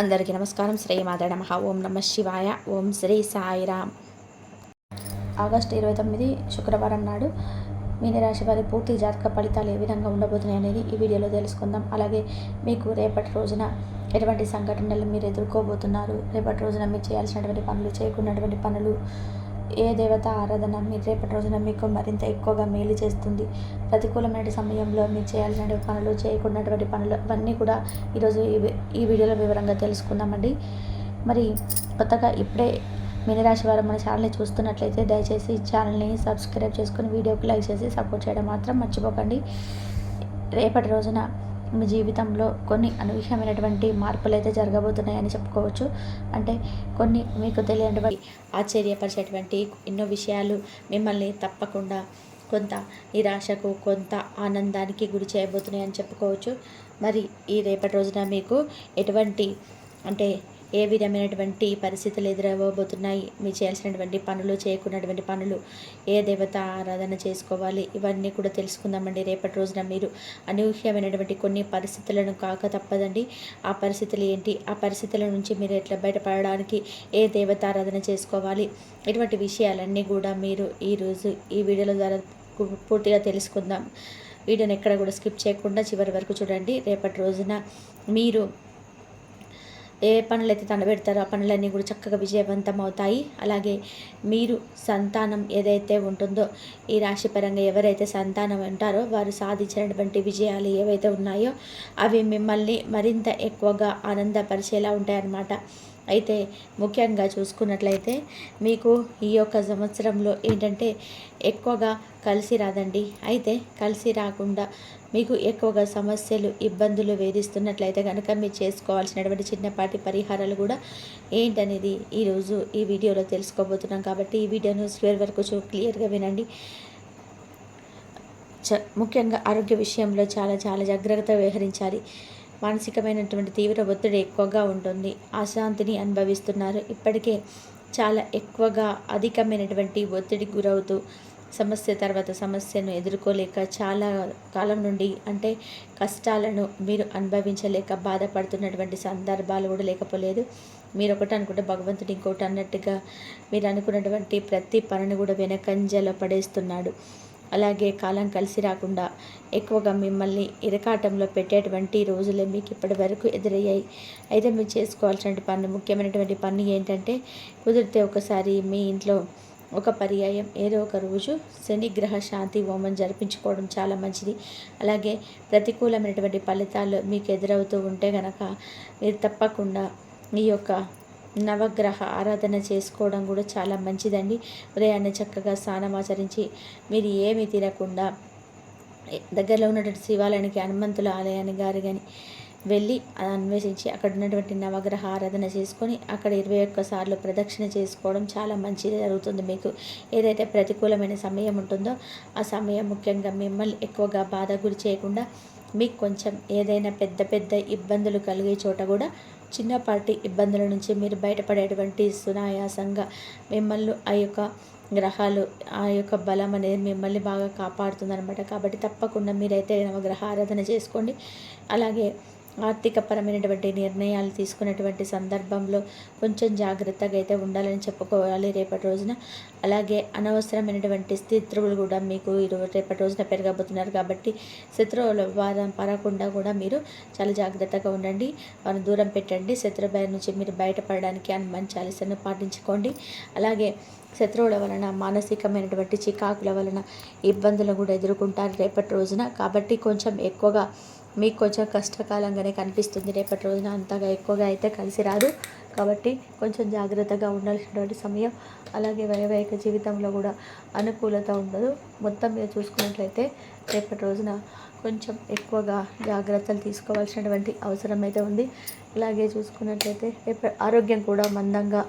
అందరికీ నమస్కారం. శ్రీ మాత నమ. ఓం నమ శివాయ. ఓం శ్రీ సాయిరామ్. ఆగస్టు ఇరవై తొమ్మిది శుక్రవారం నాడు మీనరాశి వారి పూర్తి జాతక ఫలితాలు ఏ విధంగా ఉండబోతున్నాయి అనేది ఈ వీడియోలో తెలుసుకుందాం. అలాగే మీకు రేపటి రోజున ఎటువంటి సంఘటనలు మీరు ఎదుర్కోబోతున్నారు? రేపటి రోజున మీరు చేయాల్సినటువంటి పనులు చేయకున్నటువంటి పనులు ఏ దేవత ఆరాధన మీరు రేపటి రోజున మీకు మరింత ఎక్కువగా మేలు చేస్తుంది. ప్రతికూలమైన సమయంలో మీరు చేయాల్సిన పనులు చేయకున్నటువంటి పనులు అవన్నీ కూడా ఈరోజు ఈ వీడియోలో వివరంగా తెలుసుకుందామండి. మరి కొత్తగా ఇప్పుడే మీనరాశి వారు మన ఛానల్ని చూస్తున్నట్లయితే దయచేసి ఛానల్ని సబ్స్క్రైబ్ చేసుకుని వీడియోకి లైక్ చేసి సపోర్ట్ చేయడం మాత్రం మర్చిపోకండి. రేపటి రోజున మీ జీవితంలో కొన్ని అనూహ్యమైనటువంటి మార్పులు అయితే జరగబోతున్నాయని చెప్పుకోవచ్చు. అంటే కొన్ని మీకు తెలియనటువంటి ఆశ్చర్యపరిచేటువంటి ఎన్నో విషయాలు మిమ్మల్ని తప్పకుండా కొంత నిరాశకు కొంత ఆనందానికి గురి చేయబోతున్నాయని చెప్పుకోవచ్చు. మరి ఈ రేపటి రోజున మీకు ఎటువంటి అంటే ఏ విధమైనటువంటి పరిస్థితులు ఎదురవ్వబోతున్నాయి? మీరు చేయాల్సినటువంటి పనులు చేయకున్నటువంటి పనులు ఏ దేవత ఆరాధన చేసుకోవాలి? ఇవన్నీ కూడా తెలుసుకుందామండి రేపటి రోజున మీరు. అనూహ్యమైనటువంటి కొన్ని పరిస్థితులను కాక తప్పదండి. ఆ పరిస్థితులు ఏంటి? ఆ పరిస్థితుల నుంచి మీరు ఎట్లా బయటపడడానికి ఏ దేవత ఆరాధన చేసుకోవాలి? ఇటువంటి విషయాలన్నీ కూడా మీరు ఈరోజు ఈ వీడియోల ద్వారా పూర్తిగా తెలుసుకుందాం. వీడియోని ఎక్కడ కూడా స్కిప్ చేయకుండా చివరి వరకు చూడండి. రేపటి రోజున మీరు ఏ పనులు అయితే తనబెడతారో ఆ పనులన్నీ కూడా చక్కగా విజయవంతం అవుతాయి అలాగే మీరు సంతానం ఏదైతే ఉంటుందో ఈ రాశి పరంగా ఎవరైతే సంతానం ఉంటారో వారు సాధించినటువంటి విజయాలు ఏవైతే ఉన్నాయో అవి మిమ్మల్ని మరింత ఎక్కువగా ఆనందపరిచేలా ఉంటాయన్నమాట. అయితే ముఖ్యంగా చూసుకున్నట్లయితే మీకు ఈ యొక్క సంవత్సరంలో ఏంటంటే ఎక్కువగా కలిసి రాదండి. అయితే కలిసి రాకుండా మీకు ఎక్కువగా సమస్యలు ఇబ్బందులు వేధిస్తున్నట్లయితే కనుక మీరు చేసుకోవాల్సినటువంటి చిన్నపాటి పరిహారాలు కూడా ఏంటనేది ఈరోజు ఈ వీడియోలో తెలుసుకోబోతున్నాం. కాబట్టి ఈ వీడియోను స్క్వేర్ వరకు చూ క్లియర్గా వినండి. చ ముఖ్యంగా ఆరోగ్య విషయంలో చాలా చాలా జాగ్రత్త వ్యవహరించాలి. మానసికమైనటువంటి తీవ్ర ఒత్తిడి ఎక్కువగా ఉంటుంది. అశాంతిని అనుభవిస్తున్నారు. ఇప్పటికే చాలా ఎక్కువగా అధికమైనటువంటి ఒత్తిడికి గురవుతూ సమస్య తర్వాత సమస్యను ఎదుర్కోలేక చాలా కాలం నుండి అంటే కష్టాలను మీరు అనుభవించలేక బాధపడుతున్నటువంటి సందర్భాలు కూడా లేకపోలేదు. మీరు ఒకటి అనుకుంటే భగవంతుడు ఇంకోటి అన్నట్టుగా మీరు అనుకున్నటువంటి ప్రతి పనిని కూడా వెనకంజలో పడేస్తున్నాడు. అలాగే కాలం కలిసి రాకుండా ఎక్కువగా మిమ్మల్ని ఇరకాటంలో పెట్టేటువంటి రోజులే మీకు ఇప్పటి వరకు ఎదురయ్యాయి. అయితే మీరు చేసుకోవాల్సిన పని ముఖ్యమైనటువంటి పని ఏంటంటే కుదిరితే ఒకసారి మీ ఇంట్లో ఒక పర్యాయం ఏదో ఒక రోజు శనిగ్రహ శాంతి హోమం జరిపించుకోవడం చాలా మంచిది. అలాగే ప్రతికూలమైనటువంటి ఫలితాలు మీకు ఎదురవుతూ ఉంటే గనక మీరు తప్పకుండా ఈ యొక్క నవగ్రహ ఆరాధన చేసుకోవడం కూడా చాలా మంచిదండి. ఉదయాన్నే చక్కగా స్నానం ఆచరించి మీరు ఏమి తినకుండా దగ్గరలో ఉన్నటువంటి శివాలయానికి హనుమంతుల ఆలయాన్ని గారు కానీ వెళ్ళి అన్వేషించి అక్కడ ఉన్నటువంటి నవగ్రహ ఆరాధన చేసుకొని అక్కడ ఇరవై ఒక్క సార్లు ప్రదక్షిణ చేసుకోవడం చాలా మంచిది జరుగుతుంది మీకు. ఏదైతే ప్రతికూలమైన సమయం ఉంటుందో ఆ సమయం ముఖ్యంగా మిమ్మల్ని ఎక్కువగా బాధ గురి చేయకుండా మీకు కొంచెం ఏదైనా పెద్ద పెద్ద ఇబ్బందులు కలిగే చోట కూడా చిన్నపాటి ఇబ్బందుల నుంచి మీరు బయటపడేటువంటి సునాయాసంగా మిమ్మల్ని ఆ యొక్క గ్రహాలు ఆ యొక్క బలం అనేది మిమ్మల్ని బాగా కాపాడుతుందనమాట కాబట్టి తప్పకుండా మీరైతే నవగ్రహ ఆరాధన చేసుకోండి. అలాగే ఆర్థికపరమైనటువంటి నిర్ణయాలు తీసుకున్నటువంటి సందర్భంలో కొంచెం జాగ్రత్తగా అయితే ఉండాలని చెప్పుకోవాలి రేపటి రోజున. అలాగే అనవసరమైనటువంటి శత్రువులు కూడా మీకు ఈరోజు రేపటి రోజున పెరగబోతున్నారు కాబట్టి శత్రువుల వాదం పరకుండా కూడా మీరు చాలా జాగ్రత్తగా ఉండండి. వారిని దూరం పెట్టండి. శత్రు భయం నుంచి మీరు బయటపడడానికి అని మంచి పాటించుకోండి. అలాగే శత్రువుల వలన మానసికమైనటువంటి చికాకుల వలన ఇబ్బందులు కూడా ఎదుర్కొంటారు రేపటి రోజున. కాబట్టి కొంచెం ఎక్కువగా మీకు కొంచెం కష్టకాలంగానే కనిపిస్తుంది. రేపటి రోజున అంతగా ఎక్కువగా అయితే కలిసి రాదు. కాబట్టి కొంచెం జాగ్రత్తగా ఉండాల్సినటువంటి సమయం అలాగే వైవాహిక జీవితంలో కూడా అనుకూలత ఉండదు. మొత్తం మీద చూసుకున్నట్లయితే రేపటి రోజున కొంచెం ఎక్కువగా జాగ్రత్తలు తీసుకోవాల్సినటువంటి అవసరం అయితే ఉంది. అలాగే చూసుకున్నట్లయితే ఆరోగ్యం కూడా మందంగా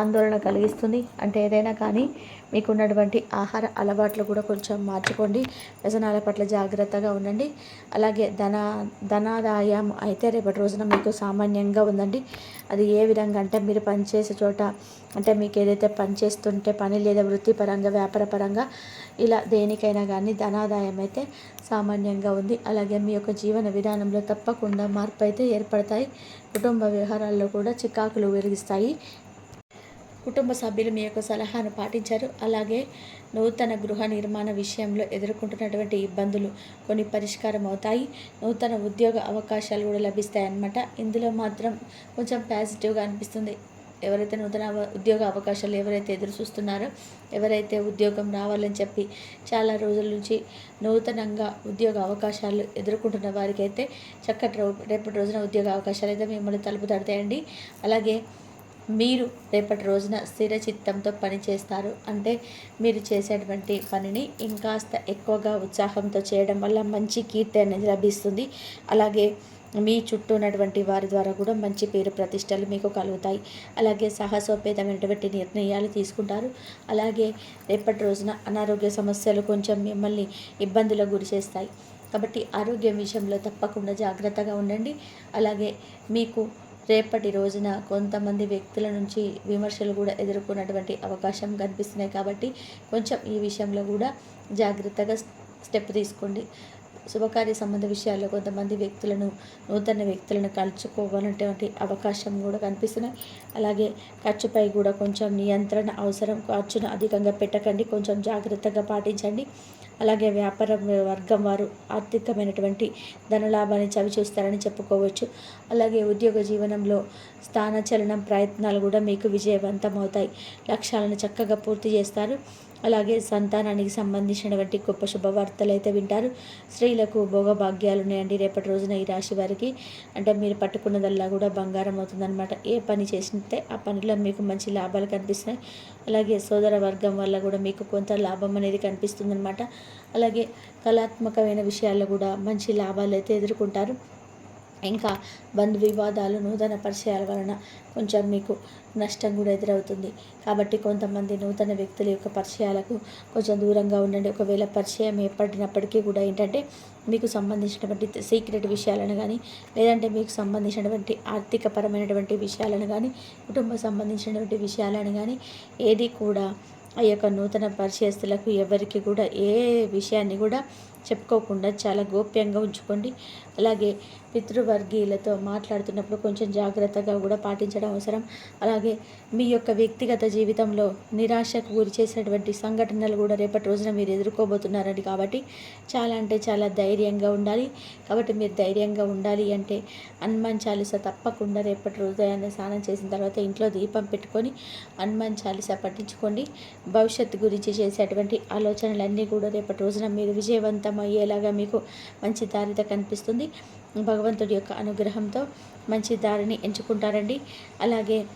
ఆందోళన కలిగిస్తుంది. అంటే ఏదైనా కానీ మీకున్నటువంటి ఆహార అలవాట్లు కూడా కొంచెం మార్చుకోండి. వ్యసనాల పట్ల జాగ్రత్తగా ఉండండి. అలాగే ధన ధనాదాయం అయితే రేపటి రోజున మీకు సామాన్యంగా ఉందండి. అది ఏ విధంగా అంటే మీరు పనిచేసే చోట అంటే మీకు ఏదైతే పనిచేస్తుంటే పని లేదా వృత్తిపరంగా వ్యాపారపరంగా ఇలా దేనికైనా కానీ ధనాదాయం అయితే సామాన్యంగా ఉంది. అలాగే మీ యొక్క జీవన విధానంలో తప్పకుండా మార్పు అయితే ఏర్పడతాయి. కుటుంబ వ్యవహారాల్లో కూడా చికాకులు వెలిగిస్తాయి కుటుంబ సభ్యులు మీ యొక్క సలహాను పాటించారు. అలాగే నూతన గృహ నిర్మాణ విషయంలో ఎదుర్కొంటున్నటువంటి ఇబ్బందులు కొన్ని పరిష్కారం అవుతాయి. నూతన ఉద్యోగ అవకాశాలు కూడా లభిస్తాయి అన్నమాట ఇందులో మాత్రం కొంచెం పాజిటివ్గా అనిపిస్తుంది. ఎవరైతే నూతన ఉద్యోగ అవకాశాలు ఎవరైతే ఎదురు చూస్తున్నారో ఎవరైతే ఉద్యోగం రావాలని చెప్పి చాలా రోజుల నుంచి నూతనంగా ఉద్యోగ అవకాశాలు ఎదుర్కొంటున్న వారికి అయితే చక్కటి రేపటి రోజున ఉద్యోగ అవకాశాలు అయితే మిమ్మల్ని తలుపు తడతాయండి అలాగే మీరు రేపటి రోజున స్థిర చిత్తంతో పని చేస్తారు. అంటే మీరు చేసేటువంటి పనిని ఇంకాస్త ఎక్కువగా ఉత్సాహంతో చేయడం వల్ల మంచి కీర్తి అనేది లభిస్తుంది. అలాగే మీ చుట్టూ ఉన్నటువంటి వారి ద్వారా కూడా మంచి పేరు ప్రతిష్టలు మీకు కలుగుతాయి. అలాగే సాహసోపేతమైనటువంటి నిర్ణయాలు తీసుకుంటారు. అలాగే రేపటి రోజున అనారోగ్య సమస్యలు కొంచెం మిమ్మల్ని ఇబ్బందులకు గురి చేస్తాయి. కాబట్టి ఆరోగ్యం విషయంలో తప్పకుండా జాగ్రత్తగా ఉండండి. అలాగే మీకు రేపటి రోజున కొంతమంది వ్యక్తుల నుంచి విమర్శలు కూడా ఎదుర్కొన్నటువంటి అవకాశం కనిపిస్తున్నాయి. కాబట్టి కొంచెం ఈ విషయంలో కూడా జాగ్రత్తగా స్టెప్ తీసుకోండి. శుభకార్య సంబంధ విషయాల్లో కొంతమంది వ్యక్తులను నూతన వ్యక్తులను కలుసుకోవాలనేటువంటి అవకాశం కూడా కనిపిస్తున్నాయి. అలాగే ఖర్చుపై కూడా కొంచెం నియంత్రణ అవసరం ఖర్చును అధికంగా పెట్టకండి కొంచెం జాగ్రత్తగా పాటించండి. అలాగే వ్యాపార వర్గం వారు ఆర్థికమైనటువంటి ధనలాభాన్ని చవి చూస్తారని చెప్పుకోవచ్చు. అలాగే ఉద్యోగ జీవనంలో స్థానచలనం ప్రయత్నాలు కూడా మీకు విజయవంతం అవుతాయి లక్ష్యాలను చక్కగా పూర్తి చేస్తారు. అలాగే సంతానానికి సంబంధించినటువంటి గొప్ప శుభవార్తలు అయితే వింటారు. స్త్రీలకు భోగభాగ్యాలు ఉన్నాయండి. రేపటి రోజున ఈ రాశి వారికి అంటే మీరు పట్టుకున్నదల్లా కూడా బంగారం అవుతుందన్నమాట. ఏ పని చేసితే ఆ పనిలో మీకు మంచి లాభాలు కనిపిస్తున్నాయి అలాగే సోదర వర్గం వల్ల కూడా మీకు కొంత లాభం అనేది కనిపిస్తుందన్నమాట. అలాగే కళాత్మకమైన విషయాల్లో కూడా మంచి లాభాలు అయితే ఎదుర్కొంటారు. ఇంకా బంధు వివాదాలు నూతన పరిచయాల వలన కొంచెం మీకు నష్టం కూడా ఎదురవుతుంది. కాబట్టి కొంతమంది నూతన వ్యక్తుల యొక్క పరిచయాలకు కొంచెం దూరంగా ఉండండి. ఒకవేళ పరిచయం ఏర్పడినప్పటికీ కూడా ఏంటంటే మీకు సంబంధించినటువంటి సీక్రెట్ విషయాలను కానీ లేదంటే మీకు సంబంధించినటువంటి ఆర్థికపరమైనటువంటి విషయాలను కానీ కుటుంబ సంబంధించినటువంటి విషయాలను కానీ ఏది కూడా ఆ యొక్క నూతన పరిచయస్తులకు ఎవరికి కూడా ఏ విషయాన్ని కూడా చెప్పుకోకుండా చాలా గోప్యంగా ఉంచుకోండి. అలాగే పితృవర్గీయులతో మాట్లాడుతున్నప్పుడు కొంచెం జాగ్రత్తగా కూడా పాటించడం అవసరం. అలాగే మీ యొక్క వ్యక్తిగత జీవితంలో నిరాశకు గురి చేసినటువంటి సంఘటనలు కూడా రేపటి రోజున మీరు ఎదుర్కోబోతున్నారండి కాబట్టి చాలా అంటే చాలా ధైర్యంగా ఉండాలి. కాబట్టి మీరు ధైర్యంగా ఉండాలి అంటే హనుమాన్ చాలీస తప్పకుండా రేపటి రోజు స్నానం చేసిన తర్వాత ఇంట్లో దీపం పెట్టుకొని హనుమాన్ చాలీస పట్టించుకోండి భవిష్యత్తు గురించి చేసేటువంటి ఆలోచనలన్నీ కూడా రేపటి రోజున మీరు విజయవంతం అయ్యేలాగా మీకు మంచి దారిత కనిపిస్తుంది. భగవంతుడి యొక్క అనుగ్రహంతో మంచి దారిని ఎంచుకుంటారండి. అలాగే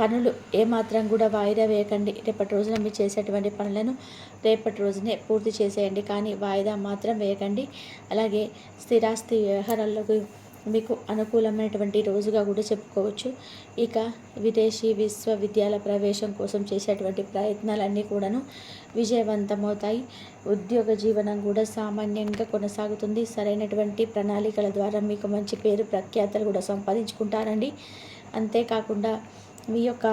పనులు ఏమాత్రం కూడా వాయిదా వేయకండి. రేపటి రోజున మీరు చేసేటువంటి పనులను రేపటి రోజునే పూర్తి చేసేయండి. కానీ వాయిదా మాత్రం వేయకండి. అలాగే స్థిరాస్తి వ్యవహారాలకు మీకు అనుకూలమైనటువంటి రోజుగా కూడా చెప్పుకోవచ్చు. ఇక విదేశీ విశ్వవిద్యాలయ ప్రవేశం కోసం చేసేటువంటి ప్రయత్నాలన్నీ కూడాను విజయవంతమవుతాయి. ఉద్యోగ జీవనం కూడా సామాన్యంగా కొనసాగుతుంది. సరైనటువంటి ప్రణాళికల ద్వారా మీకు మంచి పేరు ప్రఖ్యాతలు కూడా సంపాదించుకుంటారండి. అంతేకాకుండా మీ యొక్క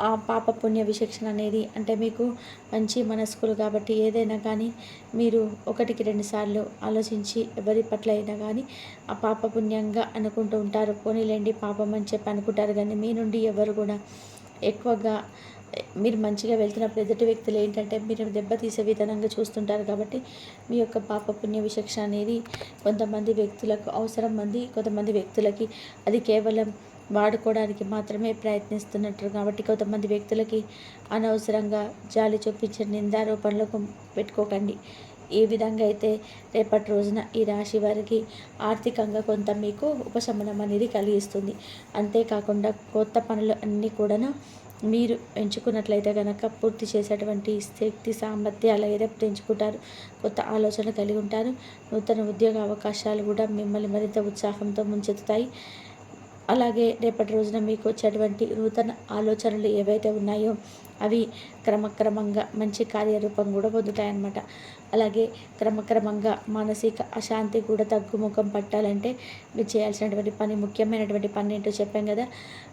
ఆ పాప పుణ్య విశేషణ అనేది అంటే మీకు మంచి మనస్కులు కాబట్టి ఏదైనా కానీ మీరు ఒకటికి రెండు సార్లు ఆలోచించి ఎవరి పట్ల అయినా కానీ ఆ పాప పుణ్యంగా అనుకుంటూ ఉంటారు. పోనీలేండి పాపం అని చెప్పి అనుకుంటారు కానీ మీ నుండి ఎవరు కూడా ఎక్కువగా మీరు మంచిగా వెళ్తున్నప్పుడు ఎదుటి వ్యక్తులు ఏంటంటే మీరు దెబ్బతీసే విధానంగా చూస్తుంటారు కాబట్టి మీ యొక్క పాప పుణ్య విచక్షణ అనేది కొంతమంది వ్యక్తులకు అవసరం మంది కొంతమంది వ్యక్తులకి అది కేవలం వాడుకోవడానికి మాత్రమే ప్రయత్నిస్తున్నట్టు కాబట్టి కొంతమంది వ్యక్తులకి అనవసరంగా జాలి చూపించే నిందారోపణలకు పెట్టుకోకండి. ఈ విధంగా అయితే రేపటి రోజున ఈ రాశి వారికి ఆర్థికంగా కొంత మీకు ఉపశమనం అనేది కలిగిస్తుంది. అంతేకాకుండా కొత్త పనులు అన్నీ కూడాను మీరు ఎంచుకున్నట్లయితే కనుక పూర్తి చేసేటువంటి శక్తి సామర్థ్యాలు అయితే పెంచుకుంటారు. కొత్త ఆలోచన కలిగి ఉంటారు. నూతన ఉద్యోగ అవకాశాలు కూడా మిమ్మల్ని మరింత ఉత్సాహంతో ముంచెత్తుతాయి. అలాగే రేపటి రోజున మీకు వచ్చేటువంటి నూతన ఆలోచనలు ఏవైతే ఉన్నాయో అవి క్రమక్రమంగా మంచి కార్యరూపం కూడా పొందుతాయన్నమాట. అలాగే క్రమక్రమంగా మానసిక అశాంతి కూడా తగ్గుముఖం పట్టాలంటే మీరు చేయాల్సినటువంటి పని ముఖ్యమైనటువంటి పని ఏంటో చెప్పాం కదా.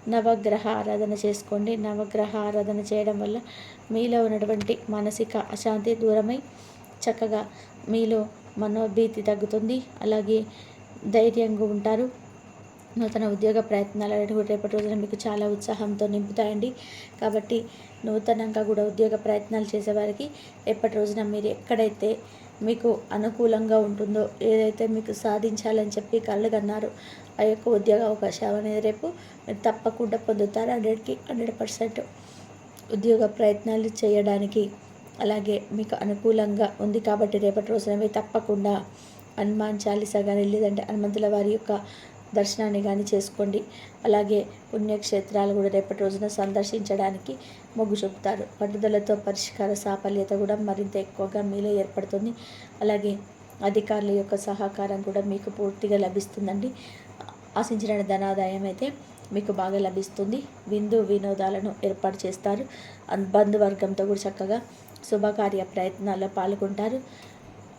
నవగ్రహ ఆరాధన చేసుకోండి. నవగ్రహ ఆరాధన చేయడం వల్ల మీలో ఉన్నటువంటి మానసిక అశాంతి దూరమై చక్కగా మీలో మనోభీతి తగ్గుతుంది. అలాగే ధైర్యంగా ఉంటారు. నూతన ఉద్యోగ ప్రయత్నాలు అనేవి కూడా రేపటి రోజున మీకు చాలా ఉత్సాహంతో నింపుతాయండి. కాబట్టి నూతనంగా కూడా ఉద్యోగ ప్రయత్నాలు చేసేవారికి రేపటి రోజున మీరు ఎక్కడైతే మీకు అనుకూలంగా ఉంటుందో ఏదైతే మీకు సాధించాలని చెప్పి కళ్ళు కన్నారు ఆ యొక్క ఉద్యోగ అవకాశం అనేది రేపు మీరు తప్పకుండా పొందుతారు. హండ్రెడ్కి హండ్రెడ్ పర్సెంట్ ఉద్యోగ ప్రయత్నాలు చేయడానికి అలాగే మీకు అనుకూలంగా ఉంది కాబట్టి రేపటి రోజున మీరు తప్పకుండా హనుమాన్ చాలీసా కానీ లేదంటే హనుమంతుల వారి యొక్క దర్శనాన్ని కానీ చేసుకోండి. అలాగే పుణ్యక్షేత్రాలు కూడా రేపటి రోజున సందర్శించడానికి మొగ్గు చూపుతారు. పట్టుదలతో పరిష్కార సాఫల్యత కూడా మరింత ఎక్కువగా మీలో ఏర్పడుతుంది. అలాగే అధికారుల యొక్క సహకారం కూడా మీకు పూర్తిగా లభిస్తుందండి. ఆశించిన ధనాదాయం అయితే మీకు బాగా లభిస్తుంది. విందు వినోదాలను ఏర్పాటు చేస్తారు. బంధువర్గంతో కూడా చక్కగా శుభకార్య ప్రయత్నాల్లో పాల్గొంటారు.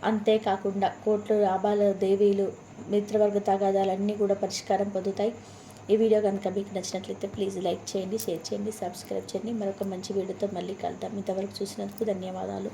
అంతేకాకుండా కోట్లు లాభాల దేవీలు మిత్రవర్గ తగాదాలన్నీ కూడా పరిష్కారం పొందుతాయి. ఈ వీడియో కనుక మీకు నచ్చినట్లయితే ప్లీజ్ లైక్ చేయండి షేర్ చేయండి సబ్స్క్రైబ్ చేయండి. మరొక మంచి వీడియోతో మళ్ళీ కలుద్దాం. ఇంతవరకు చూసినందుకు ధన్యవాదాలు.